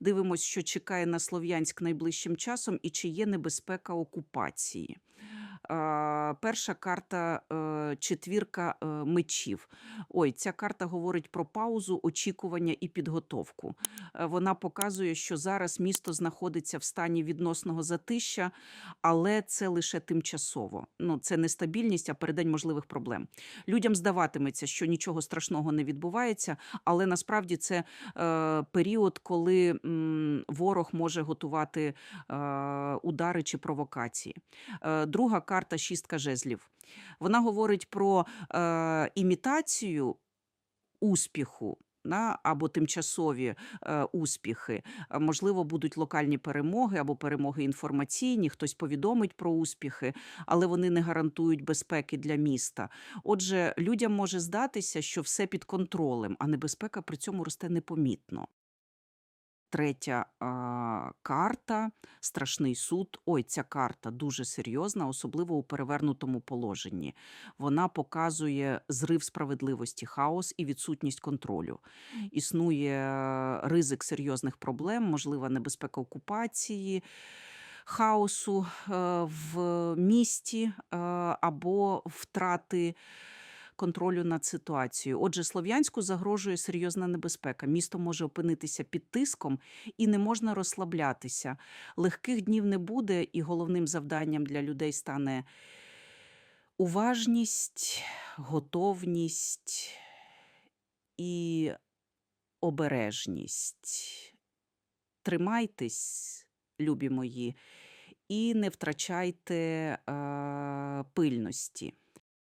Дивимось, що чекає на Слов'янськ найближчим часом і чи є небезпека окупації. Перша карта е, четвірка е, мечів. Ой, ця карта говорить про паузу, очікування і підготовку. Е, Вона показує, що зараз місто знаходиться в стані відносного затища, але це лише тимчасово. Ну, це нестабільність, а передень можливих проблем. Людям здаватиметься, що нічого страшного не відбувається, але насправді це е, період, коли м, ворог може готувати е, удари чи провокації. Е, Друга карта шістка жезлів. Вона говорить про е, імітацію успіху. На, або тимчасові е, успіхи, Е, можливо, будуть локальні перемоги або перемоги інформаційні, хтось повідомить про успіхи, але вони не гарантують безпеки для міста. Отже, людям може здатися, що все під контролем, а небезпека при цьому росте непомітно. Третя а, карта страшний суд. Ой, ця карта дуже серйозна, особливо у перевернутому положенні. Вона показує зрив справедливості, хаос і відсутність контролю. Існує ризик серйозних проблем, можлива небезпека окупації. Хаосу в місті або втрати контролю над ситуацією. Отже, Слов'янську загрожує серйозна небезпека. Місто може опинитися під тиском і не можна розслаблятися. Легких днів не буде, і головним завданням для людей стане уважність, готовність і обережність. Тримайтесь, любі мої, і не втрачайте е, пильності.